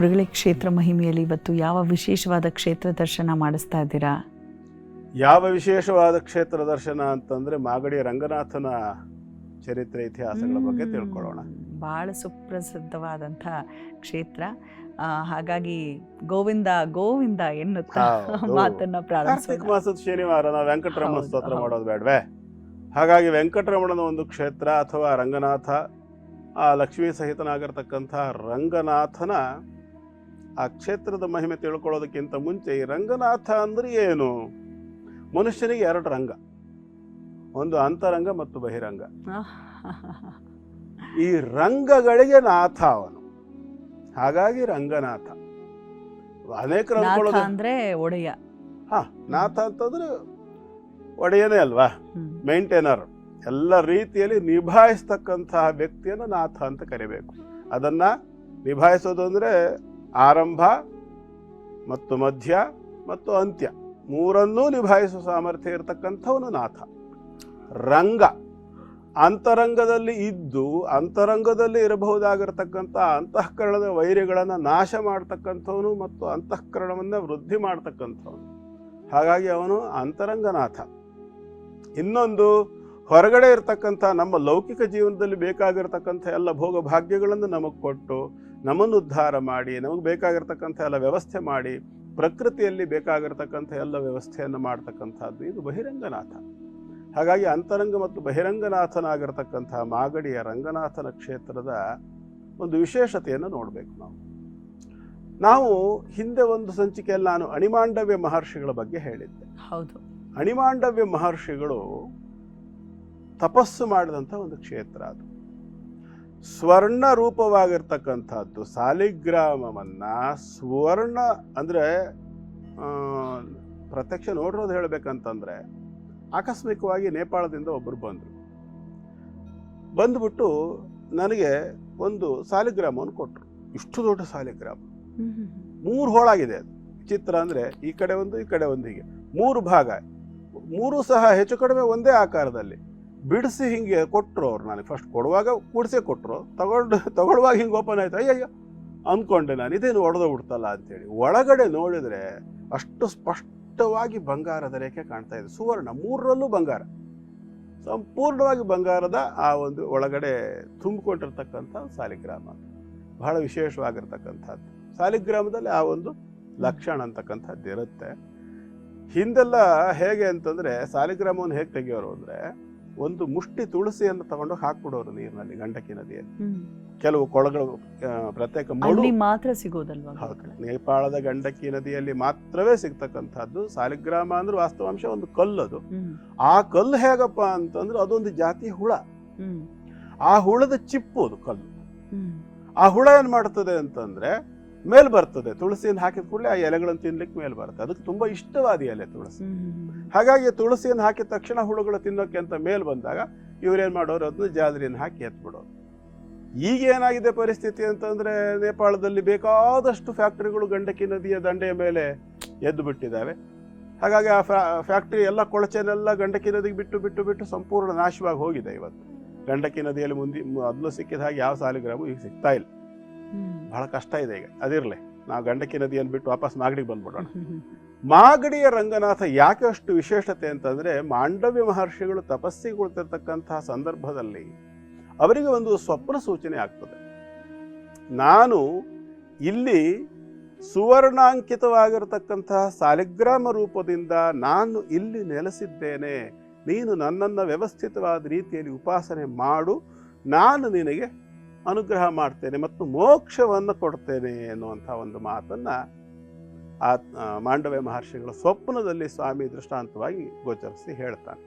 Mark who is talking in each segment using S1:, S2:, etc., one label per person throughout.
S1: ಗುರುಗಳೇ ಕ್ಷೇತ್ರ ಮಹಿಮೆಯಲ್ಲಿ ಇವತ್ತು ಯಾವ ವಿಶೇಷವಾದ ಕ್ಷೇತ್ರ ದರ್ಶನ ಮಾಡಿಸ್ತಾ ಇದ್ದೀರಾ
S2: ಯಾವ ವಿಶೇಷವಾದ ಕ್ಷೇತ್ರ ದರ್ಶನ ಅಂತಂದ್ರೆ ಮಾಗಡಿ ರಂಗನಾಥನ ಚರಿತ್ರೆ ಇತಿಹಾಸಗಳ ಬಗ್ಗೆ. ತಿಳ್ಕೊಳ್ಳೋಣ
S1: ಬಹಳ ಸುಪ್ರಸಿದ್ಧವಾದಂಥ ಕ್ಷೇತ್ರ ಆ, ಹಾಗಾಗಿ ಗೋವಿಂದ ಗೋವಿಂದ ಎನ್ನುತ್ತಾ
S2: ಹೌದು.
S1: ಮಾತನ್ನ
S2: ಕಾರ್ತಿಕ್
S1: ಪ್ರಾರಂಭಿಸೋಣ
S2: ಮಾಸದ ಶನಿವಾರ ನಾವು ವೆಂಕಟರಮಣ
S1: ಹೌದು,
S2: ಸ್ತೋತ್ರ
S1: ಹೌದು.
S2: ಮಾಡೋದು ಬೇಡವೇ ಹಾಗಾಗಿ ವೆಂಕಟರಮಣನ ಒಂದು ಕ್ಷೇತ್ರ ಅಥವಾ ರಂಗನಾಥ ಆ ಲಕ್ಷ್ಮೀ ಸಹಿತನಾಗಿರ್ತಕ್ಕಂಥ ರಂಗನಾಥನ ಆ ಕ್ಷೇತ್ರದ ಮಹಿಮೆ ತಿಳ್ಕೊಳ್ಳೋದಕ್ಕಿಂತ ಮುಂಚೆ ಈ ರಂಗನಾಥ ಅಂದ್ರೆ ಏನು? ಮನುಷ್ಯನಿಗೆ ಎರಡು ರಂಗ. ಒಂದು ಅಂತರಂಗ ಮತ್ತು ಬಹಿರಂಗ. ಈ ರಂಗಗಳಿಗೆ ನಾಥ ಅವನು. ಹಾಗಾಗಿ ರಂಗನಾಥ. ಅನೇಕ
S1: ಅಂದ್ರೆ ಒಡೆಯ.
S2: ಹಾ ನಾಥ ಅಂತಂದ್ರೆ ಒಡೆಯನೇ ಅಲ್ವಾ. ಮೇಂಟೈನರ್. ಎಲ್ಲ ರೀತಿಯಲ್ಲಿ ನಿಭಾಯಿಸ್ತಕ್ಕಂತಹ ವ್ಯಕ್ತಿಯನ್ನು ನಾಥ ಅಂತ ಕರಿಬೇಕು. ಅದನ್ನ ನಿಭಾಯಿಸೋದು ಅಂದ್ರೆ ಆರಂಭ ಮತ್ತು ಮಧ್ಯ ಮತ್ತು ಅಂತ್ಯ ಮೂರನ್ನೂ ನಿಭಾಯಿಸುವ ಸಾಮರ್ಥ್ಯ ಇರತಕ್ಕಂಥವನು ನಾಥ. ರಂಗ ಅಂತರಂಗದಲ್ಲಿ ಇದ್ದು ಅಂತರಂಗದಲ್ಲಿ ಇರಬಹುದಾಗಿರ್ತಕ್ಕಂಥ ಅಂತಃಕರಣದ ವೈರಿಗಳನ್ನು ನಾಶ ಮಾಡ್ತಕ್ಕಂಥವನು ಮತ್ತು ಅಂತಃಕರಣವನ್ನು ವೃದ್ಧಿ ಮಾಡ್ತಕ್ಕಂಥವನು. ಹಾಗಾಗಿ ಅವನು ಅಂತರಂಗನಾಥ. ಇನ್ನೊಂದು ಹೊರಗಡೆ ಇರತಕ್ಕಂಥ ನಮ್ಮ ಲೌಕಿಕ ಜೀವನದಲ್ಲಿ ಬೇಕಾಗಿರ್ತಕ್ಕಂಥ ಎಲ್ಲ ಭೋಗ ಭಾಗ್ಯಗಳನ್ನು ನಮಗೆ ಕೊಟ್ಟು ನಮ್ಮನ್ನು ಉದ್ಧಾರ ಮಾಡಿ ನಮಗೆ ಬೇಕಾಗಿರ್ತಕ್ಕಂಥ ಎಲ್ಲ ವ್ಯವಸ್ಥೆ ಮಾಡಿ ಪ್ರಕೃತಿಯಲ್ಲಿ ಬೇಕಾಗಿರ್ತಕ್ಕಂಥ ಎಲ್ಲ ವ್ಯವಸ್ಥೆಯನ್ನು ಮಾಡ್ತಕ್ಕಂಥದ್ದು ಇದು ಬಹಿರಂಗನಾಥ. ಹಾಗಾಗಿ ಅಂತರಂಗ ಮತ್ತು ಬಹಿರಂಗನಾಥನಾಗಿರ್ತಕ್ಕಂಥ ಮಾಗಡಿಯ ರಂಗನಾಥನ ಕ್ಷೇತ್ರದ ಒಂದು ವಿಶೇಷತೆಯನ್ನು ನೋಡಬೇಕು ನಾವು. ನಾವು ಹಿಂದೆ ಒಂದು ಸಂಚಿಕೆಯಲ್ಲಿ ನಾನು ಅಣಿಮಾಂಡವ್ಯ ಮಹರ್ಷಿಗಳ ಬಗ್ಗೆ ಹೇಳಿದ್ದೆ.
S1: ಹೌದು.
S2: ಅಣಿಮಾಂಡವ್ಯ ಮಹರ್ಷಿಗಳು ತಪಸ್ಸು ಮಾಡಿದಂಥ ಒಂದು ಕ್ಷೇತ್ರ ಅದು. ಸ್ವರ್ಣ ರೂಪವಾಗಿರ್ತಕ್ಕಂಥದ್ದು, ಸಾಲಿಗ್ರಾಮವನ್ನು ಸ್ವರ್ಣ ಅಂದ್ರೆ ಪ್ರತ್ಯಕ್ಷ ನೋಡಿರೋದು ಹೇಳ್ಬೇಕಂತಂದ್ರೆ, ಆಕಸ್ಮಿಕವಾಗಿ ನೇಪಾಳದಿಂದ ಒಬ್ಬರು ಬಂದರು. ಬಂದ್ಬಿಟ್ಟು ನನಗೆ ಒಂದು ಸಾಲಿಗ್ರಾಮವನ್ನು ಕೊಟ್ಟರು ಇಷ್ಟು ದೊಡ್ಡ ಸಾಲಿಗ್ರಾಮ. ಮೂರು ಹೋಳಾಗಿದೆ ಅದು. ಚಿತ್ರ ಅಂದ್ರೆ ಈ ಕಡೆ ಒಂದು, ಈ ಕಡೆ ಒಂದು ಹೀಗೆ. ಮೂರು ಭಾಗ. ಮೂರು ಸಹ ಹೆಚ್ಚು ಕಡಿಮೆ ಒಂದೇ ಆಕಾರದಲ್ಲಿ. ಬಿಡಿಸಿ ಹಿಂಗೆ ಕೊಟ್ಟರು ಅವ್ರು ನನಗೆ. ಫಸ್ಟ್ ಕೊಡುವಾಗ ಕೂಡಿಸೇ ಕೊಟ್ಟರು ತಗೊಂಡು, ತಗೊಳ್ಳುವಾಗ ಹಿಂಗೆ ಓಪನ್ ಆಯ್ತು. ಅಯ್ಯಯ್ಯ ಅಂದ್ಕೊಂಡೆ ನಾನು. ಇದೇನು ಬಿಡ್ತಲ್ಲ ಅಂತೇಳಿ. ಒಳಗಡೆ ನೋಡಿದರೆ ಅಷ್ಟು ಸ್ಪಷ್ಟವಾಗಿ ಬಂಗಾರದ ರೇಖೆ ಕಾಣ್ತಾ ಇದೆ. ಸುವರ್ಣ, ಮೂರರಲ್ಲೂ ಬಂಗಾರ. ಸಂಪೂರ್ಣವಾಗಿ ಬಂಗಾರದ ಆ ಒಂದು ಒಳಗಡೆ ತುಂಬಿಕೊಂಡಿರ್ತಕ್ಕಂಥ ಸಾಲಿಗ್ರಾಮ. ಬಹಳ ವಿಶೇಷವಾಗಿರ್ತಕ್ಕಂಥದ್ದು. ಸಾಲಿಗ್ರಾಮದಲ್ಲಿ ಆ ಒಂದು ಲಕ್ಷಣ ಅಂತಕ್ಕಂಥದ್ದು ಇರುತ್ತೆ. ಹಿಂದೆಲ್ಲ ಹೇಗೆ ಅಂತಂದರೆ ಸಾಲಿಗ್ರಾಮವನ್ನು ಹೇಗೆ ತೆಗೆಯೋರು ಅಂದ್ರೆ ಒಂದು ಮುಷ್ಟಿ ತುಳಸಿಯನ್ನು ತಗೊಂಡು ಹಾಕ್ಬಿಡೋರು ನೀರಿನಲ್ಲಿ ಗಂಡಕಿ ನದಿಯಲ್ಲಿ. ಕೆಲವು ಕೊಳಗಳು ಪ್ರತ್ಯೇಕ ಮಡು
S1: ಮಾತ್ರ ಸಿಗೋದಲ್ವಾ?
S2: ನೇಪಾಳದ ಗಂಡಕಿ ನದಿಯಲ್ಲಿ ಮಾತ್ರವೇ ಸಿಗ್ತಕ್ಕಂಥದ್ದು. ಸಾಲಿಗ್ರಾಮ ಅಂದ್ರೆ ವಾಸ್ತವಾಂಶ ಒಂದು ಕಲ್ಲು ಅದು ಆ ಕಲ್ಲು ಹೇಗಪ್ಪ ಅಂತಂದ್ರೆ ಅದೊಂದು ಜಾತಿ ಹುಳ. ಆ ಹುಳದ ಚಿಪ್ಪು ಅದು ಕಲ್ಲು. ಆ ಹುಳ ಏನ್ ಮಾಡ್ತದೆ ಅಂತಂದ್ರೆ ಮೇಲ್ ಬರ್ತದೆ. ತುಳಸಿಯನ್ನು ಹಾಕಿದ ಕೂಡಲೇ ಆ ಎಲೆಗಳನ್ನು ತಿನ್ಲಿಕ್ಕೆ ಮೇಲ್ ಬರುತ್ತೆ. ಅದಕ್ಕೆ ತುಂಬಾ ಇಷ್ಟವಾದ ಎಲೆ ತುಳಸಿ. ಹಾಗಾಗಿ ತುಳಸಿಯನ್ನು ಹಾಕಿದ ತಕ್ಷಣ ಹುಳುಗಳು ತಿನ್ನೋಕೆ ಅಂತ ಮೇಲ್ ಬಂದಾಗ ಇವ್ರೇನ್ ಮಾಡೋರು ಅದನ್ನ ಜಾದ್ರಿಯನ್ನು ಹಾಕಿ ಎತ್ಬಿಡೋರು. ಈಗ ಏನಾಗಿದೆ ಪರಿಸ್ಥಿತಿ ಅಂತಂದ್ರೆ ನೇಪಾಳದಲ್ಲಿ ಬೇಕಾದಷ್ಟು ಫ್ಯಾಕ್ಟರಿಗಳು ಗಂಡಕಿ ನದಿಯ ದಂಡೆಯ ಮೇಲೆ ಎದ್ದು ಬಿಟ್ಟಿದ್ದಾವೆ. ಹಾಗಾಗಿ ಆ ಫ್ಯಾಕ್ಟರಿ ಎಲ್ಲ ಕೊಳಚೆನೆಲ್ಲ ಗಂಡಕಿ ನದಿಗೆ ಬಿಟ್ಟು ಬಿಟ್ಟು ಬಿಟ್ಟು ಸಂಪೂರ್ಣ ನಾಶವಾಗಿ ಹೋಗಿದೆ ಇವತ್ತು. ಗಂಡಕಿ ನದಿಯಲ್ಲಿ ಮುಂದೆ ಮೊದಲು ಸಿಕ್ಕಿದ ಹಾಗೆ ಯಾವ ಸಾಲಿಗ್ರಾಮು ಈಗ ಸಿಗ್ತಾ ಇಲ್ಲ. ಬಹಳ ಕಷ್ಟ ಇದೆ ಈಗ. ಅದಿರ್ಲಿ ನಾವು ಗಂಡಕಿ ನದಿಯನ್ನು ಬಿಟ್ಟು ವಾಪಸ್ ಮಾಗಡಿಗೆ ಬಂದ್ಬಿಡೋಣ. ಮಾಗಡಿಯ ರಂಗನಾಥ ಯಾಕೆ ಅಷ್ಟು ವಿಶೇಷತೆ ಅಂತಂದ್ರೆ ಮಾಂಡವ್ಯ ಮಹರ್ಷಿಗಳು ತಪಸ್ಸಿಗೆ ಕುಳಿತಿರ್ತಕ್ಕಂತಹ ಸಂದರ್ಭದಲ್ಲಿ ಅವರಿಗೆ ಒಂದು ಸ್ವಪ್ನ ಸೂಚನೆ ಆಗ್ತದೆ. ನಾನು ಇಲ್ಲಿ ಸುವರ್ಣಾಂಕಿತವಾಗಿರತಕ್ಕಂತಹ ಸಾಲಿಗ್ರಾಮ ರೂಪದಿಂದ ನಾನು ಇಲ್ಲಿ ನೆಲೆಸಿದ್ದೇನೆ. ನೀನು ನನ್ನನ್ನು ವ್ಯವಸ್ಥಿತವಾದ ರೀತಿಯಲ್ಲಿ ಉಪಾಸನೆ ಮಾಡು. ನಾನು ನಿನಗೆ ಅನುಗ್ರಹ ಮಾಡ್ತೇನೆ ಮತ್ತು ಮೋಕ್ಷವನ್ನು ಕೊಡ್ತೇನೆ ಎನ್ನುವಂಥ ಒಂದು ಮಾತನ್ನು ಆ ಆ, ಮಾಂಡವ್ಯ ಮಹರ್ಷಿಗಳ ಸ್ವಪ್ನದಲ್ಲಿ ಸ್ವಾಮಿ ದೃಷ್ಟಾಂತವಾಗಿ ಗೋಚರಿಸಿ ಹೇಳ್ತಾನೆ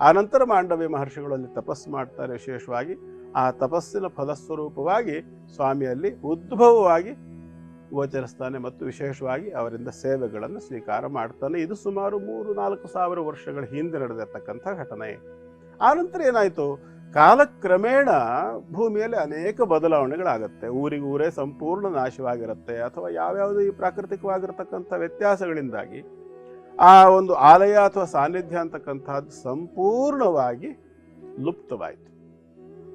S2: ಆ ನಂತರ ಮಾಂಡವ್ಯ ಮಹರ್ಷಿಗಳಲ್ಲಿ ತಪಸ್ಸು ಮಾಡ್ತಾರೆ ವಿಶೇಷವಾಗಿ. ಆ ತಪಸ್ಸಿನ ಫಲಸ್ವರೂಪವಾಗಿ ಸ್ವಾಮಿಯಲ್ಲಿ ಉದ್ಭವವಾಗಿ ಗೋಚರಿಸ್ತಾನೆ ಮತ್ತು ವಿಶೇಷವಾಗಿ ಅವರಿಂದ ಸೇವೆಗಳನ್ನು ಸ್ವೀಕಾರ ಮಾಡ್ತಾನೆ. ಇದು ಸುಮಾರು ಮೂರು ನಾಲ್ಕು ಸಾವಿರ ವರ್ಷಗಳ ಹಿಂದೆ ನಡೆದಿರ್ತಕ್ಕಂಥ ಘಟನೆ. ಆನಂತರ ಏನಾಯಿತು? ಕಾಲಕ್ರಮೇಣ ಭೂಮಿಯಲ್ಲಿ ಅನೇಕ ಬದಲಾವಣೆಗಳಾಗತ್ತೆ. ಊರಿಗೂರೇ ಊರೇ ಸಂಪೂರ್ಣ ನಾಶವಾಗಿರುತ್ತೆ ಅಥವಾ ಯಾವ್ಯಾವುದು ಈ ಪ್ರಾಕೃತಿಕವಾಗಿರ್ತಕ್ಕಂಥ ವ್ಯತ್ಯಾಸಗಳಿಂದಾಗಿ ಆ ಒಂದು ಆಲಯ ಅಥವಾ ಸಾನ್ನಿಧ್ಯ ಅಂತಕ್ಕಂಥದ್ದು ಸಂಪೂರ್ಣವಾಗಿ ಲುಪ್ತವಾಯಿತು.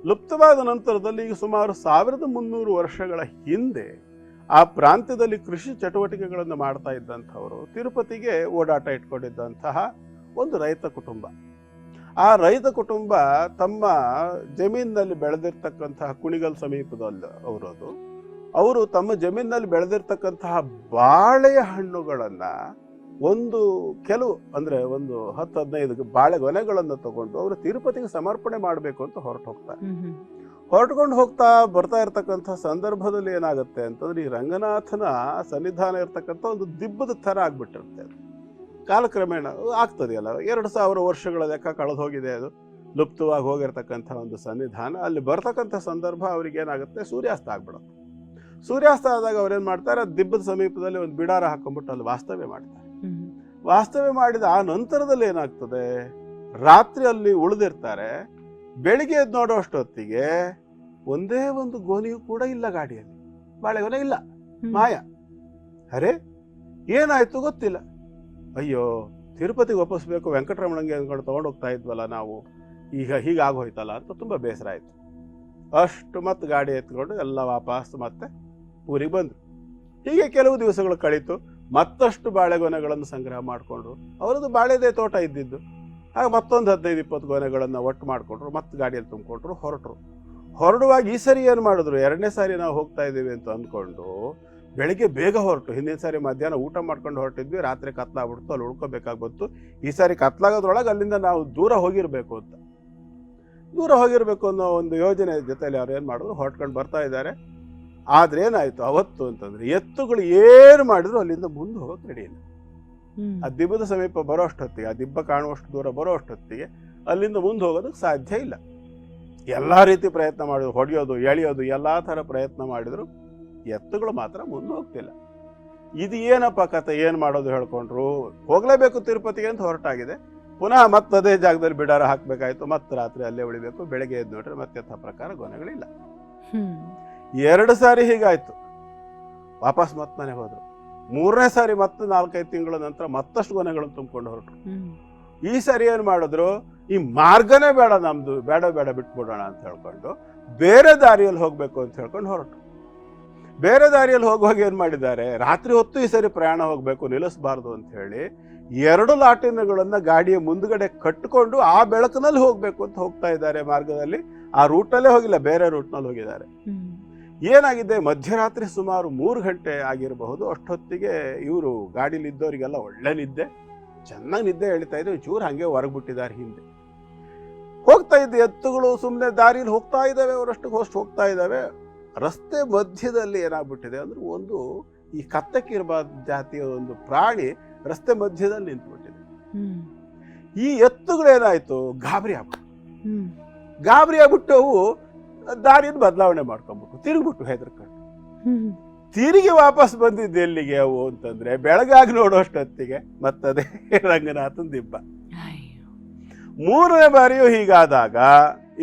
S2: ಲುಪ್ತವಾದ ನಂತರದಲ್ಲಿ ಈಗ ಸುಮಾರು ಸಾವಿರದ ಮುನ್ನೂರು ವರ್ಷಗಳ ಹಿಂದೆ ಆ ಪ್ರಾಂತ್ಯದಲ್ಲಿ ಕೃಷಿ ಚಟುವಟಿಕೆಗಳನ್ನು ಮಾಡ್ತಾ ಇದ್ದಂಥವರು, ತಿರುಪತಿಗೆ ಓಡಾಟ ಇಟ್ಕೊಂಡಿದ್ದಂತಹ ಒಂದು ರೈತ ಕುಟುಂಬ. ಆ ರೈತ ಕುಟುಂಬ ತಮ್ಮ ಜಮೀನಿನಲ್ಲಿ ಬೆಳೆದಿರ್ತಕ್ಕಂತಹ ಕುಣಿಗಲ್ ಸಮೀಪದಲ್ಲಿ ಅವರದು ಅವರು ತಮ್ಮ ಜಮೀನಿನಲ್ಲಿ ಬೆಳೆದಿರ್ತಕ್ಕಂತಹ ಬಾಳೆಯ ಹಣ್ಣುಗಳನ್ನು ಒಂದು ಕೆಲವು ಅಂದ್ರೆ ಒಂದು ಹತ್ತು ಹದಿನೈದು ಬಾಳೆ ಗೊನೆಗಳನ್ನು ತಗೊಂಡು ಅವರು ತಿರುಪತಿಗೆ ಸಮರ್ಪಣೆ ಮಾಡಬೇಕು ಅಂತ ಹೊರಟು ಹೋಗ್ತಾರೆ. ಹೊರಟ್ಕೊಂಡು ಹೋಗ್ತಾ ಬರ್ತಾ ಇರ್ತಕ್ಕಂಥ ಸಂದರ್ಭದಲ್ಲಿ ಏನಾಗುತ್ತೆ ಅಂತಂದ್ರೆ ಈ ರಂಗನಾಥನ ಸನ್ನಿಧಾನ ಇರ್ತಕ್ಕಂಥ ಒಂದು ದಿಬ್ಬದ ಥರ ಆಗ್ಬಿಟ್ಟಿರುತ್ತೆ ಕಾಲಕ್ರಮೇಣ ಆಗ್ತದೆಯಲ್ಲ ಎರಡು ಸಾವಿರ ವರ್ಷಗಳ ಲೆಕ್ಕ ಕಳೆದು ಹೋಗಿದೆ ಅದು. ಲುಪ್ತವಾಗಿ ಹೋಗಿರ್ತಕ್ಕಂಥ ಒಂದು ಸನ್ನಿಧಾನ ಅಲ್ಲಿ ಬರ್ತಕ್ಕಂಥ ಸಂದರ್ಭ ಅವ್ರಿಗೆ ಏನಾಗುತ್ತೆ? ಸೂರ್ಯಾಸ್ತ ಆಗ್ಬಿಡುತ್ತೆ. ಸೂರ್ಯಾಸ್ತ ಆದಾಗ ಅವ್ರೇನು ಮಾಡ್ತಾರೆ? ದಿಬ್ಬದ ಸಮೀಪದಲ್ಲಿ ಒಂದು ಬಿಡಾರ ಹಾಕೊಂಡ್ಬಿಟ್ಟು ಅಲ್ಲಿ ವಾಸ್ತವ್ಯ ಮಾಡ್ತಾರೆ. ವಾಸ್ತವ್ಯ ಮಾಡಿದ ಆ ನಂತರದಲ್ಲಿ ಏನಾಗ್ತದೆ? ರಾತ್ರಿ ಅಲ್ಲಿ ಉಳಿದಿರ್ತಾರೆ. ಬೆಳಿಗ್ಗೆ ಎದ್ದು ನೋಡೋ ಅಷ್ಟೊತ್ತಿಗೆ ಒಂದೇ ಒಂದು ಗೋನಿಯೂ ಕೂಡ ಇಲ್ಲ ಗಾಡಿಯಲ್ಲಿ. ಬಾಳೆಗೊನೆ ಇಲ್ಲ. ಮಾಯ. ಅರೆ ಏನಾಯ್ತು ಗೊತ್ತಿಲ್ಲ. ಅಯ್ಯೋ, ತಿರುಪತಿಗೆ ಒಪ್ಪಿಸ್ಬೇಕು ವೆಂಕಟರಮಣಂಗೆ ಅಂದ್ಕೊಂಡು ತೊಗೊಂಡು ಹೋಗ್ತಾ ಇದ್ವಲ್ಲ ನಾವು, ಈಗ ಹೀಗಾಗೋಯ್ತಲ್ಲ ಅಂತ ತುಂಬ ಬೇಸರ ಆಯಿತು. ಅಷ್ಟು ಮತ್ತು ಗಾಡಿ ಎತ್ಕೊಂಡು ಎಲ್ಲ ವಾಪಸ್ ಮತ್ತೆ ಊರಿಗೆ ಬಂದರು. ಹೀಗೆ ಕೆಲವು ದಿವಸಗಳು ಕಳೀತು, ಮತ್ತಷ್ಟು ಬಾಳೆಗೊನೆಗಳನ್ನು ಸಂಗ್ರಹ ಮಾಡಿಕೊಂಡ್ರು ಅವರದ್ದು ಬಾಳೆದೇ ತೋಟ ಇದ್ದಿದ್ದು. ಆಗ ಮತ್ತೊಂದು ಹದಿನೈದು, ಇಪ್ಪತ್ತು ಗೊನೆಗಳನ್ನು ಒಟ್ಟು ಮಾಡಿಕೊಂಡ್ರು ಮತ್ತೆ ಗಾಡಿಯಲ್ಲಿ ತುಂಬಿಕೊಂಡ್ರು, ಹೊರಟರು. ಹೊರಡುವಾಗ ಈ ಸರಿ ಏನು ಮಾಡಿದ್ರು? ಎರಡನೇ ಸಾರಿ ನಾವು ಹೋಗ್ತಾ ಇದ್ದೀವಿ ಅಂತ ಅಂದ್ಕೊಂಡು ಬೆಳಿಗ್ಗೆ ಬೇಗ ಹೊರಟು. ಹಿಂದಿನ ಸಾರಿ ಮಧ್ಯಾಹ್ನ ಊಟ ಮಾಡ್ಕೊಂಡು ಹೊರಟಿದ್ವಿ ರಾತ್ರಿ ಕತ್ಲಾಗ್ಬಿಡ್ತು ಅಲ್ಲಿ ಉಳ್ಕೋಬೇಕಾಗಿ ಈ ಸಾರಿ ಕತ್ಲಾಗೋದ್ರೊಳಗೆ ಅಲ್ಲಿಂದ ನಾವು ದೂರ ಹೋಗಿರಬೇಕು ಅಂತ. ದೂರ ಹೋಗಿರಬೇಕು ಅನ್ನೋ ಒಂದು ಯೋಜನೆ ಜೊತೆಯಲ್ಲಿ ಅವ್ರು ಏನು ಮಾಡಿದ್ರು? ಹೊರಟ್ಕೊಂಡು ಬರ್ತಾ ಇದ್ದಾರೆ. ಆದ್ರೆ ಏನಾಯ್ತು? ಅವತ್ತು ಅಂತಂದ್ರೆ ಎತ್ತುಗಳು ಏನು ಮಾಡಿದ್ರು ಅಲ್ಲಿಂದ ಮುಂದೆ ಹೋಗೋಕೆ ರೆಡಿ ಇಲ್ಲ. ಆ ದಿಬ್ಬದ ಸಮೀಪ ಬರೋ ಅಷ್ಟೊತ್ತಿಗೆ ಆ ದಿಬ್ಬ ಕಾಣುವಷ್ಟು ದೂರ ಬರೋ ಅಷ್ಟೊತ್ತಿಗೆ ಅಲ್ಲಿಂದ ಮುಂದೆ ಹೋಗೋದಕ್ಕೆ ಸಾಧ್ಯ ಇಲ್ಲ. ಎಲ್ಲ ರೀತಿ ಪ್ರಯತ್ನ ಮಾಡಿದ್ರು ಹೊಡೆಯೋದು ಎಳೆಯೋದು ಎಲ್ಲ ಥರ ಪ್ರಯತ್ನ ಮಾಡಿದ್ರು. ಎತ್ತುಗಳು ಮಾತ್ರ ಮುಂದೆ ಹೋಗ್ತಿಲ್ಲ ಇದು ಏನಪ್ಪ ಕತೆ ಏನು ಮಾಡೋದು ಹೇಳ್ಕೊಂಡ್ರು? ಹೋಗಲೇಬೇಕು ತಿರುಪತಿಗೆ ಅಂತ ಹೊರಟಾಗಿದೆ. ಪುನಃ ಮತ್ತೆ ಅದೇ ಜಾಗದಲ್ಲಿ ಬಿಡಾರ ಹಾಕಬೇಕಾಯ್ತು. ಮತ್ತೆ ರಾತ್ರಿ ಅಲ್ಲೇ ಉಳಿಬೇಕು. ಬೆಳಗ್ಗೆ ಎದ್ದು ನೋಡ್ರೆ ಮತ್ತೆ ಯಥ ಪ್ರಕಾರ ಗೊನೆಗಳಿಲ್ಲ ಎರಡು ಸಾರಿ ಹೀಗಾಯ್ತು. ವಾಪಸ್ ಮತ್ತೆ ಮನೆ ಹೋದ್ರು. ಮೂರನೇ ಸಾರಿ ಮತ್ತೆ ನಾಲ್ಕೈದು ತಿಂಗಳ ನಂತರ ಮತ್ತಷ್ಟು ಗೊನೆಗಳನ್ನು ತುಂಬಿಕೊಂಡು ಹೊರಟರು. ಈ ಸಾರಿ ಏನು ಮಾಡಿದ್ರು? ಈ ಮಾರ್ಗನೇ ಬೇಡ ನಮ್ದು. ಬೇಡ ಬೇಡ ಬಿಟ್ಬಿಡೋಣ ಅಂತ ಹೇಳ್ಕೊಂಡು ಬೇರೆ ದಾರಿಯಲ್ಲಿ ಹೋಗಬೇಕು ಅಂತ ಹೇಳ್ಕೊಂಡು ಹೊರಟು ಬೇರೆ ದಾರಿಯಲ್ಲಿ ಹೋಗುವಾಗ ಏನು ಮಾಡಿದ್ದಾರೆ? ರಾತ್ರಿ ಹೊತ್ತು ಈ ಸರಿ ಪ್ರಯಾಣ ಹೋಗಬೇಕು ನಿಲ್ಲಿಸಬಾರ್ದು ಅಂತ ಹೇಳಿ ಎರಡು ಲಾಟಿನಗಳನ್ನು ಗಾಡಿಯ ಮುಂದ್ಗಡೆ ಕಟ್ಟಿಕೊಂಡು ಆ ಬೆಳಕಿನಲ್ಲಿ ಹೋಗಬೇಕು ಅಂತ ಹೋಗ್ತಾ ಇದ್ದಾರೆ ಮಾರ್ಗದಲ್ಲಿ. ಆ ರೂಟಲ್ಲೇ ಹೋಗಿಲ್ಲ ಬೇರೆ ರೂಟ್ನಲ್ಲಿ ಹೋಗಿದ್ದಾರೆ. ಏನಾಗಿದೆ? ಮಧ್ಯರಾತ್ರಿ ಸುಮಾರು ಮೂರು ಗಂಟೆ ಆಗಿರಬಹುದು. ಅಷ್ಟೊತ್ತಿಗೆ ಇವರು ಗಾಡೀಲಿ ಇದ್ದವರಿಗೆಲ್ಲ ಒಳ್ಳೆ ನಿದ್ದೆ. ಚೆನ್ನಾಗಿ ನಿದ್ದೆ ಹೇಳ್ತಾ ಇದ್ರು. ಚೂರು ಹಂಗೆ ಹೊರಗ್ಬಿಟ್ಟಿದ್ದಾರೆ ಹಿಂದೆ. ಹೋಗ್ತಾ ಇದ್ದ ಎತ್ತುಗಳು ಸುಮ್ಮನೆ ದಾರಿಲಿ ಹೋಗ್ತಾ ಇದ್ದಾವೆ ಅವರಷ್ಟು ಹೋಸ್ಟ್ ಹೋಗ್ತಾ ಇದ್ದಾವೆ. ರಸ್ತೆ ಮಧ್ಯದಲ್ಲಿ ಏನಾಗ್ಬಿಟ್ಟಿದೆ ಅಂದ್ರೆ ಒಂದು ಈ ಕತ್ತಕ್ಕಿರುವ ಜಾತಿಯ ಒಂದು ಪ್ರಾಣಿ ರಸ್ತೆ ಮಧ್ಯದಲ್ಲಿ ನಿಂತ್ಬಿಟ್ಟಿದೆ. ಈ ಎತ್ತುಗಳೇನಾಯ್ತು ಗಾಬರಿ ಆಗ್ಬಿಟ್ಟು. ಗಾಬರಿ ಆಗ್ಬಿಟ್ಟು ಅವು ದಾರಿಯಿಂದ ಬದಲಾವಣೆ ಮಾಡ್ಕೊಂಬಿಟ್ಟು ತಿರುಗ್ಬಿಟ್ಟು ಹೆದರ್ಕೊಂಡು. ತಿರುಗಿ ವಾಪಸ್ ಬಂದಿದ್ದು ಎಲ್ಲಿಗೆ ಅವು ಅಂತಂದ್ರೆ ಬೆಳಗಾಗಿ ನೋಡೋಷ್ಟೊತ್ತಿಗೆ ಮತ್ತದೇ ರಂಗನಾಥನ್ ದಿಬ್ಬ. ಮೂರನೇ ಬಾರಿಯೂ ಹೀಗಾದಾಗ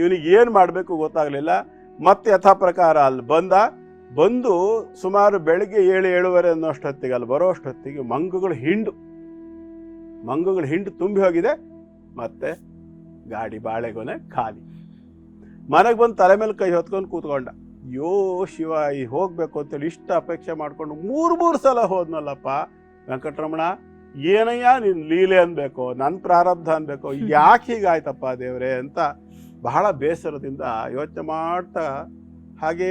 S2: ಇವನಿಗೆ ಏನು ಮಾಡಬೇಕು ಗೊತ್ತಾಗಲಿಲ್ಲ ಮತ್ತೆ ಯಥಾ ಪ್ರಕಾರ ಅಲ್ಲಿ ಬಂದ, ಬಂದು ಸುಮಾರು ಬೆಳಿಗ್ಗೆ ಏಳು ಏಳುವರೆ ಅನ್ನೋಷ್ಟೊತ್ತಿಗೆ ಅಲ್ಲಿ ಬರೋ ಅಷ್ಟೊತ್ತಿಗೆ ಮಂಗುಗಳು ಹಿಂಡು. ಮಂಗುಗಳು ಹಿಂಡು ತುಂಬಿ ಹೋಗಿದೆ. ಮತ್ತೆ ಗಾಡಿ ಬಾಳೆಗೊನೆ ಖಾಲಿ. ಮನೆಗೆ ಬಂದು ತಲೆ ಮೇಲೆ ಕೈ ಹೊತ್ಕೊಂಡು ಕೂತ್ಕೊಂಡ. ಯೋ ಶಿವ, ಈ ಹೋಗ್ಬೇಕು ಅಂತೇಳಿ ಇಷ್ಟು ಅಪೇಕ್ಷೆ ಮಾಡ್ಕೊಂಡು ಮೂರು ಮೂರು ಸಲ ಹೋದ್ನಲ್ಲಪ್ಪ. ವೆಂಕಟರಮಣ, ಏನಯ್ಯ ನಿನ್ನ ಲೀಲೆ ಅನ್ಬೇಕು ನನ್ನ ಪ್ರಾರಬ್ಧ ಅನ್ಬೇಕು ಯಾಕೆ ಹೀಗಾಯ್ತಪ್ಪ ದೇವ್ರೆ ಅಂತ ಬಹಳ ಬೇಸರದಿಂದ ಯೋಚನೆ ಮಾಡ್ತಾ ಹಾಗೇ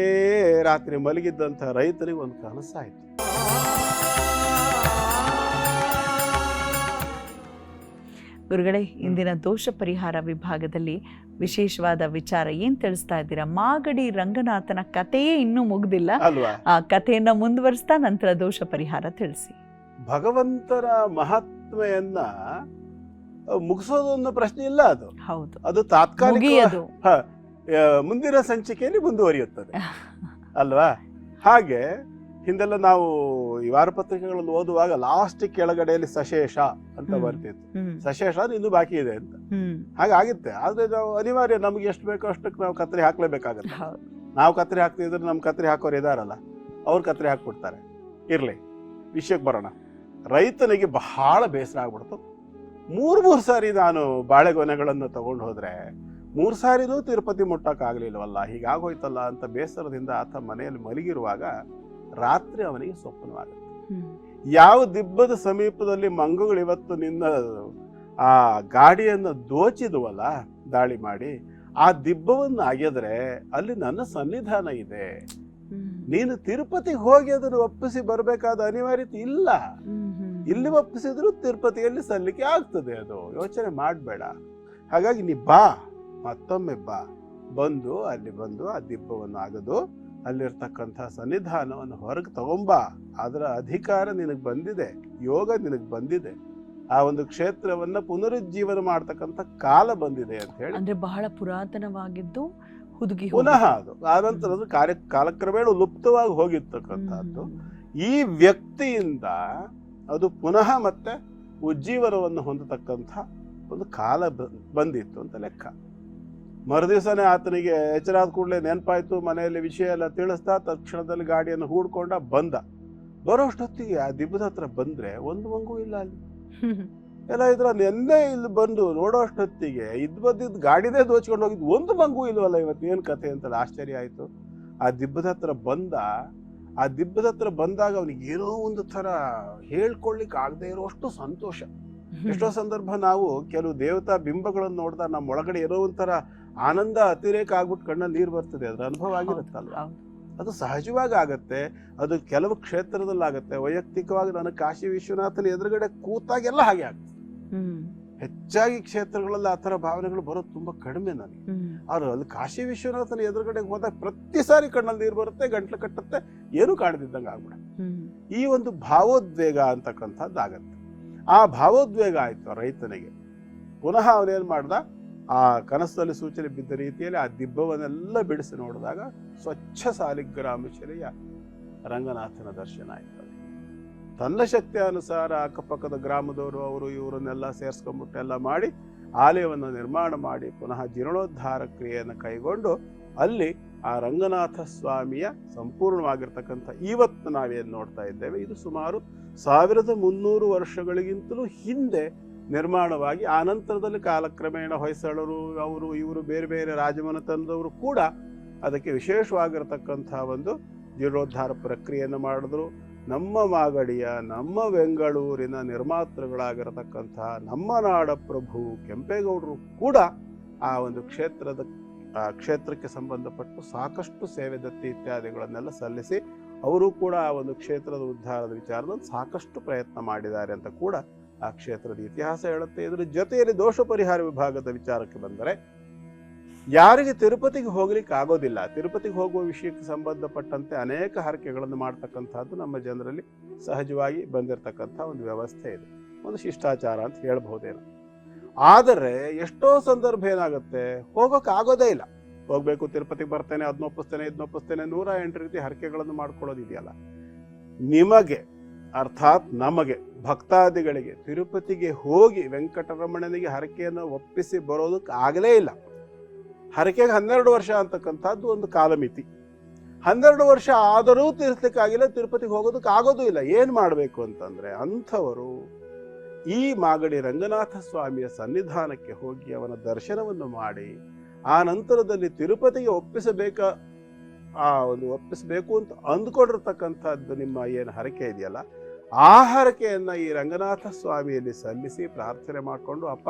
S2: ರಾತ್ರಿ ಮಲಗಿದ್ದಂಥ ರೈತನಿಗೆ ಒಂದು ಕನಸಾಯಿತು
S1: ಗುರುಗಳೇ ಇಂದಿನ ದೋಷ ಪರಿಹಾರ ವಿಭಾಗದಲ್ಲಿ ವಿಶೇಷವಾದ ವಿಚಾರ ಏನ್ ತಿಳಿಸ್ತಾ ಇದ್ದೀರಾ? ಮಾಗಡಿ ರಂಗನಾಥನ ಕಥೆಯೇ ಇನ್ನೂ ಮುಗ್ದಿಲ್ಲ. ಆ ಕಥೆಯನ್ನ ಮುಂದುವರಿಸ್ತಾ ನಂತರ ದೋಷ ಪರಿಹಾರ ತಿಳಿಸಿ.
S2: ಭಗವಂತನ ಮಹಾತ್ಮೆಯನ್ನ ಮುಗಿಸೋದು ಅನ್ನೋ ಪ್ರಶ್ನೆ ಇಲ್ಲ ಅದು.
S1: ಹೌದು.
S2: ಅದು ತಾತ್ಕಾಲಿಕ ಮುಂದಿನ ಸಂಚಿಕೆಯಲ್ಲಿ ಮುಂದುವರಿಯುತ್ತದೆ. ಅಲ್ವಾ? ಹಾಗೆ ಹಿಂದೆಲ್ಲ ನಾವು ಈ ವಾರಪತ್ರಿಕೆಗಳಲ್ಲಿ ಓದುವಾಗ ಲಾಸ್ಟ್ ಕೆಳಗಡೆಯಲ್ಲಿ ಸಶೇಷ ಅಂತ. ಬರ್ತಿತ್ತು. ಸಶೇಷ ಅಂದ್ರೆ ಇನ್ನೂ ಬಾಕಿ ಇದೆ ಅಂತ.
S1: ಹಾಗೆ
S2: ಹಾಗಾಗುತ್ತೆ. ಆದ್ರೆ ನಾವು ಅನಿವಾರ್ಯ ನಮ್ಗೆ ಎಷ್ಟು ಬೇಕೋ ಅಷ್ಟಕ್ಕೆ ನಾವು ಕತ್ರಿ ಹಾಕ್ಲೇಬೇಕಾಗತ್ತೆ. ನಾವು ಕತ್ರಿ ಹಾಕ್ತಿದ್ರೆ ನಮ್ಮ ಕತ್ರಿ ಹಾಕೋರು ಇದಾರಲ್ಲ ಅವ್ರು ಕತ್ರಿ ಹಾಕ್ಬಿಡ್ತಾರೆ. ಇರ್ಲಿ ವಿಷಯಕ್ಕೆ ಬರೋಣ. ರೈತನಿಗೆ ಬಹಳ ಬೇಸರ ಆಗ್ಬಿಡ್ತು. ಮೂರು ಮೂರು ಸಾರಿ ನಾನು ಬಾಳೆಗೊನೆಗಳನ್ನು ತಗೊಂಡು ಹೋದರೆ ಮೂರು ಸಾರಿನೂ ತಿರುಪತಿ ಮುಟ್ಟಕ್ಕಾಗ್ಲಿಲ್ವಲ್ಲ? ಹೀಗಾಗೋಯ್ತಲ್ಲ ಅಂತ ಬೇಸರದಿಂದ ಆತ ಮನೆಯಲ್ಲಿ ಮಲಗಿರುವಾಗ ರಾತ್ರಿ ಅವನಿಗೆ ಸ್ವಪ್ನವಾಗುತ್ತೆ. ಯಾವ ದಿಬ್ಬದ ಸಮೀಪದಲ್ಲಿ ಮಂಗಗಳು ಇವತ್ತು ನಿನ್ನ ಆ ಗಾಡಿಯನ್ನು ದೋಚಿದ್ವಲ್ಲ ದಾಳಿ ಮಾಡಿ ಆ ದಿಬ್ಬವನ್ನು ಅಗೆದ್ರೆ ಅಲ್ಲಿ ನನ್ನ ಸನ್ನಿಧಾನ ಇದೆ. ನೀನು ತಿರುಪತಿಗೆ ಹೋಗಿ ಅದನ್ನು ಒಪ್ಪಿಸಿ ಬರಬೇಕಾದ ಅನಿವಾರ್ಯತೆ ಇಲ್ಲ. ಇಲ್ಲಿ ಒಪ್ಪಿಸಿದ್ರು ತಿರುಪತಿಯಲ್ಲಿ ಸಲ್ಲಿಕೆ ಆಗ್ತದೆ ಅದು. ಯೋಚನೆ ಮಾಡಬೇಡ. ಹಾಗಾಗಿ ನೀ ಬಾ ಮತ್ತೊಮ್ಮೆ ಬಾ. ಬಂದು ಅಲ್ಲಿ ಬಂದು ಆ ದಿಬ್ಬವನ್ನು ಆಗದು ಅಲ್ಲಿರ್ತಕ್ಕಂಥ ಸನ್ನಿಧಾನವನ್ನು ಹೊರಗೆ ತಗೊಂಬಾ. ಅದರ ಅಧಿಕಾರ ನಿನಗೆ ಬಂದಿದೆ ಯೋಗ ನಿನಗೆ ಬಂದಿದೆ. ಆ ಒಂದು ಕ್ಷೇತ್ರವನ್ನ ಪುನರುಜ್ಜೀವನ ಮಾಡ್ತಕ್ಕಂಥ ಕಾಲ ಬಂದಿದೆ ಅಂತ ಹೇಳಿ.
S1: ಅಂದ್ರೆ ಬಹಳ ಪುರಾತನವಾಗಿದ್ದು ಹುದುಗಿ
S2: ಪುನಃ. ಅದು. ಆನಂತರ ಅದು ಕಾರ್ಯ ಕಾಲಕ್ರಮೇಣ ಲುಪ್ತವಾಗಿ ಹೋಗಿರ್ತಕ್ಕಂಥದ್ದು. ಈ ವ್ಯಕ್ತಿಯಿಂದ ಅದು ಪುನಃ ಮತ್ತೆ ಉಜ್ಜೀವನವನ್ನು ಹೊಂದತಕ್ಕಂಥ ಒಂದು ಕಾಲ ಬಂದಿತ್ತು ಅಂತ ಲೆಕ್ಕ. ಮರುದಿವಸನೇ ಆತನಿಗೆ ಎಚ್ಚರಾದ ಕೂಡಲೇ ನೆನಪಾಯ್ತು, ಮನೆಯಲ್ಲಿ ವಿಷಯ ಎಲ್ಲ ತಿಳಿಸ್ತಾ ತಕ್ಷಣದಲ್ಲಿ ಗಾಡಿಯನ್ನು ಹೂಡ್ಕೊಂಡ ಬಂದ. ಬರೋಷ್ಟೊತ್ತಿಗೆ ಆ ದಿಬ್ಬದ ಹತ್ರ ಬಂದ್ರೆ ಒಂದು ಮಂಗು ಇಲ್ಲ ಅಲ್ಲಿ. ಎಲ್ಲ ಇದ್ರ ನಿನ್ನೆ ಇಲ್ಲಿ ಬಂದು ನೋಡೋಷ್ಟೊತ್ತಿಗೆ ಇದ್ ಬಂದಿದ್ದು ಗಾಡಿನೇ ದೋಚ್ಕೊಂಡು ಹೋಗಿದ್ದು ಒಂದು ಮಂಗು ಇಲ್ವಲ್ಲ ಇವತ್ತು? ಏನು ಕಥೆ ಅಂತ ಆಶ್ಚರ್ಯ ಆಯಿತು. ಆ ದಿಬ್ಬದ ಹತ್ರ ಬಂದ ಆ ದಿಬ್ಬದ ಹತ್ರ ಬಂದಾಗ ಅವನಿಗೆ ಏನೋ ಒಂದು ತರ ಹೇಳ್ಕೊಳ್ಳಿಕ್ ಆಗದೆ ಇರೋಷ್ಟು ಸಂತೋಷ. ಎಷ್ಟೋ ಸಂದರ್ಭ ನಾವು ಕೆಲವು ದೇವತಾ ಬಿಂಬಗಳನ್ನು ನೋಡಿದಾಗ ನಮ್ಮ ಒಳಗಡೆ ಏನೋ ಒಂಥರ ಆನಂದ ಅತಿರೇಕ ಆಗ್ಬಿಟ್ಟು ಕಣ್ಣಲ್ಲಿ ನೀರು ಬರ್ತದೆ. ಅದ್ರ ಅನುಭವ
S1: ಆಗಿರುತ್ತಲ್ಲ.
S2: ಅದು ಸಹಜವಾಗಿ ಆಗತ್ತೆ. ಅದು ಕೆಲವು ಕ್ಷೇತ್ರದಲ್ಲಾಗುತ್ತೆ. ವೈಯಕ್ತಿಕವಾಗಿ ನಾನು ಕಾಶಿ ವಿಶ್ವನಾಥನ ಎದುರುಗಡೆ ಕೂತಾಗೆಲ್ಲ ಹಾಗೆ ಆಗುತ್ತೆ. ಹೆಚ್ಚಾಗಿ ಕ್ಷೇತ್ರಗಳಲ್ಲಿ ಆ ಥರ ಭಾವನೆಗಳು ಬರೋದು ತುಂಬಾ ಕಡಿಮೆ ನನಗೆ. ಆದ್ರೆ ಅಲ್ಲಿ ಕಾಶಿ ವಿಶ್ವನಾಥನ ಎದುರುಗಡೆ ಹೋದಾಗ ಪ್ರತಿ ಸಾರಿ ಕಣ್ಣಲ್ಲಿ ನೀರು ಬರುತ್ತೆ ಗಂಟ್ಲು ಕಟ್ಟುತ್ತೆ ಏನು ಕಾಣದಿದ್ದಂಗೆ ಆಗ್ಬಿಡ ಈ ಒಂದು ಭಾವೋದ್ವೇಗ ಅಂತಕ್ಕಂಥದ್ದು ಆಗತ್ತೆ. ಆ ಭಾವೋದ್ವೇಗ ಆಯಿತು ರೈತನಿಗೆ. ಪುನಃ ಅವನೇನು ಮಾಡ್ದ? ಆ ಕನಸಲ್ಲಿ ಸೂಚನೆ ಬಿದ್ದ ರೀತಿಯಲ್ಲಿ ಆ ದಿಬ್ಬವನ್ನೆಲ್ಲ ಬಿಡಿಸಿ ನೋಡಿದಾಗ ಸ್ವಚ್ಛ ಸಾಲಿಗ್ರಾಮ ಶಿಲೆಯ ರಂಗನಾಥನ ದರ್ಶನ ಆಯ್ತು. ತನ್ನ ಶಕ್ತಿ ಅನುಸಾರ ಅಕ್ಕಪಕ್ಕದ ಗ್ರಾಮದವರು ಅವರು ಇವರನ್ನೆಲ್ಲ ಸೇರಿಸ್ಕೊಂಡ್ಬಿಟ್ಟು ಎಲ್ಲ ಮಾಡಿ ಆಲಯವನ್ನು ನಿರ್ಮಾಣ ಮಾಡಿ ಪುನಃ ಜೀರ್ಣೋದ್ಧಾರ ಕ್ರಿಯೆಯನ್ನು ಕೈಗೊಂಡು ಅಲ್ಲಿ ಆ ರಂಗನಾಥ ಸ್ವಾಮಿಯ ಸಂಪೂರ್ಣವಾಗಿರ್ತಕ್ಕಂಥ ಇವತ್ತು ನಾವೇನು ನೋಡ್ತಾ ಇದ್ದೇವೆ. ಇದು ಸುಮಾರು ಸಾವಿರದ ಮುನ್ನೂರು ವರ್ಷಗಳಿಗಿಂತಲೂ ಹಿಂದೆ ನಿರ್ಮಾಣವಾಗಿ ಆ ನಂತರದಲ್ಲಿ ಕಾಲಕ್ರಮೇಣ ಹೊಯ್ಸಳರು, ಅವರು, ಇವರು ಬೇರೆ ಬೇರೆ ರಾಜಮನೆತನದವರು ಕೂಡ ಅದಕ್ಕೆ ವಿಶೇಷವಾಗಿರತಕ್ಕಂಥ ಒಂದು ಜೀರ್ಣೋದ್ಧಾರ ಪ್ರಕ್ರಿಯೆಯನ್ನು ಮಾಡಿದ್ರು. ನಮ್ಮ ಮಾಗಡಿಯ, ನಮ್ಮ ಬೆಂಗಳೂರಿನ ನಿರ್ಮಾತೃಗಳಾಗಿರತಕ್ಕಂತಹ ನಮ್ಮ ನಾಡ ಪ್ರಭು ಕೆಂಪೇಗೌಡರು ಕೂಡ ಆ ಒಂದು ಕ್ಷೇತ್ರದ, ಆ ಕ್ಷೇತ್ರಕ್ಕೆ ಸಂಬಂಧಪಟ್ಟು ಸಾಕಷ್ಟು ಸೇವೆ ದತ್ತಿ ಇತ್ಯಾದಿಗಳನ್ನೆಲ್ಲ ಸಲ್ಲಿಸಿ ಅವರು ಕೂಡ ಆ ಒಂದು ಕ್ಷೇತ್ರದ ಉದ್ಧಾರದ ವಿಚಾರದಲ್ಲಿ ಸಾಕಷ್ಟು ಪ್ರಯತ್ನ ಮಾಡಿದ್ದಾರೆ ಅಂತ ಕೂಡ ಆ ಕ್ಷೇತ್ರದ ಇತಿಹಾಸ ಹೇಳುತ್ತೆ. ಇದರ ಜೊತೆಯಲ್ಲಿ ದೋಷ ಪರಿಹಾರ ವಿಭಾಗದ ವಿಚಾರಕ್ಕೆ ಬಂದರೆ ಯಾರಿಗೆ ತಿರುಪತಿಗೆ ಹೋಗ್ಲಿಕ್ಕೆ ಆಗೋದಿಲ್ಲ ತಿರುಪತಿಗೆ ಹೋಗುವ ವಿಷಯಕ್ಕೆ ಸಂಬಂಧಪಟ್ಟಂತೆ ಅನೇಕ ಹರಕೆಗಳನ್ನು ಮಾಡ್ತಕ್ಕಂಥದ್ದು ನಮ್ಮ ಜನರಲ್ಲಿ ಸಹಜವಾಗಿ ಬಂದಿರತಕ್ಕಂಥ ಒಂದು ವ್ಯವಸ್ಥೆ ಇದೆ. ಒಂದು ಶಿಷ್ಟಾಚಾರ ಅಂತ ಹೇಳ್ಬಹುದೇನೋ. ಆದರೆ ಎಷ್ಟೋ ಸಂದರ್ಭ ಏನಾಗುತ್ತೆ ಹೋಗೋಕೆ ಆಗೋದೇ ಇಲ್ಲ. ಹೋಗ್ಬೇಕು, ತಿರುಪತಿಗೆ ಬರ್ತೇನೆ ಅದನ್ನ ಒಪ್ಪಿಸ್ತೇನೆ ಇದನ್ನ ಒಪ್ಪಿಸ್ತೇನೆ, ನೂರ ಎಂಟು ರೀತಿ ಹರಕೆಗಳನ್ನು ಮಾಡ್ಕೊಳ್ಳೋದಿದೆಯಲ್ಲ. ನಿಮಗೆ, ಅರ್ಥಾತ್ ನಮಗೆ, ಭಕ್ತಾದಿಗಳಿಗೆ ತಿರುಪತಿಗೆ ಹೋಗಿ ವೆಂಕಟರಮಣನಿಗೆ ಹರಕೆಯನ್ನು ಒಪ್ಪಿಸಿ ಬರೋದಕ್ಕೆ ಆಗಲೇ ಇಲ್ಲ. ಹರಕೆಗೆ ಹನ್ನೆರಡು ವರ್ಷ ಅಂತಕ್ಕಂಥದ್ದು ಒಂದು ಕಾಲಮಿತಿ. ಹನ್ನೆರಡು ವರ್ಷ ಆದರೂ ತೀರಿಸ್ಲಿಕ್ಕಾಗಿಲ್ಲ, ತಿರುಪತಿಗೆ ಹೋಗೋದಕ್ಕೆ ಆಗೋದು ಇಲ್ಲ. ಏನು ಮಾಡಬೇಕು ಅಂತಂದರೆ ಅಂಥವರು ಈ ಮಾಗಡಿ ರಂಗನಾಥ ಸ್ವಾಮಿಯ ಸನ್ನಿಧಾನಕ್ಕೆ ಹೋಗಿ ಅವನ ದರ್ಶನವನ್ನು ಮಾಡಿ, ಆ ನಂತರದಲ್ಲಿ ತಿರುಪತಿಗೆ ಒಪ್ಪಿಸಬೇಕ, ಆ ಒಂದು ಒಪ್ಪಿಸಬೇಕು ಅಂತ ಅಂದ್ಕೊಂಡಿರ್ತಕ್ಕಂಥದ್ದು ನಿಮ್ಮ ಏನು ಹರಕೆ ಇದೆಯಲ್ಲ, ಆ ಹರಕೆಯನ್ನು ಈ ರಂಗನಾಥ ಸ್ವಾಮಿಯಲ್ಲಿ ಸಲ್ಲಿಸಿ ಪ್ರಾರ್ಥನೆ ಮಾಡಿಕೊಂಡು, ಅಪ್ಪ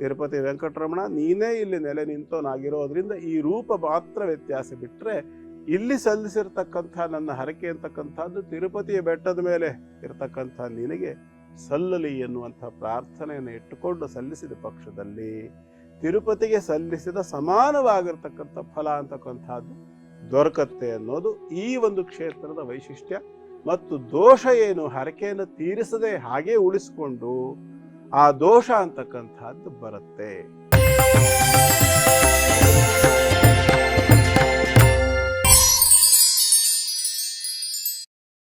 S2: ತಿರುಪತಿ ವೆಂಕಟರಮಣ, ನೀನೇ ಇಲ್ಲಿ ನೆಲೆ ನಿಂತವನಾಗಿರೋದ್ರಿಂದ ಈ ರೂಪ ಮಾತ್ರ ವ್ಯತ್ಯಾಸ ಬಿಟ್ಟರೆ ಇಲ್ಲಿ ಸಲ್ಲಿಸಿರ್ತಕ್ಕಂಥ ನನ್ನ ಹರಕೆ ಅಂತಕ್ಕಂಥದ್ದು ತಿರುಪತಿಯ ಬೆಟ್ಟದ ಮೇಲೆ ಇರತಕ್ಕಂಥ ನಿನಗೆ ಸಲ್ಲಲಿ ಎನ್ನುವಂಥ ಪ್ರಾರ್ಥನೆಯನ್ನು ಇಟ್ಟುಕೊಂಡು ಸಲ್ಲಿಸಿದ ಪಕ್ಷದಲ್ಲಿ ತಿರುಪತಿಗೆ ಸಲ್ಲಿಸಿದ ಸಮಾನವಾಗಿರ್ತಕ್ಕಂಥ ಫಲ ಅಂತಕ್ಕಂಥದ್ದು ದೊರಕತ್ತೆ ಅನ್ನೋದು ಈ ಒಂದು ಕ್ಷೇತ್ರದ ವೈಶಿಷ್ಟ್ಯ. ಮತ್ತು ದೋಷ ಏನು, ಹರಕೆಯನ್ನು ತೀರಿಸದೆ ಹಾಗೆ ಉಳಿಸಿಕೊಂಡು ಆ ದೋಷ ಅಂತಕ್ಕಂಥದ್ದು ಬರುತ್ತೆ.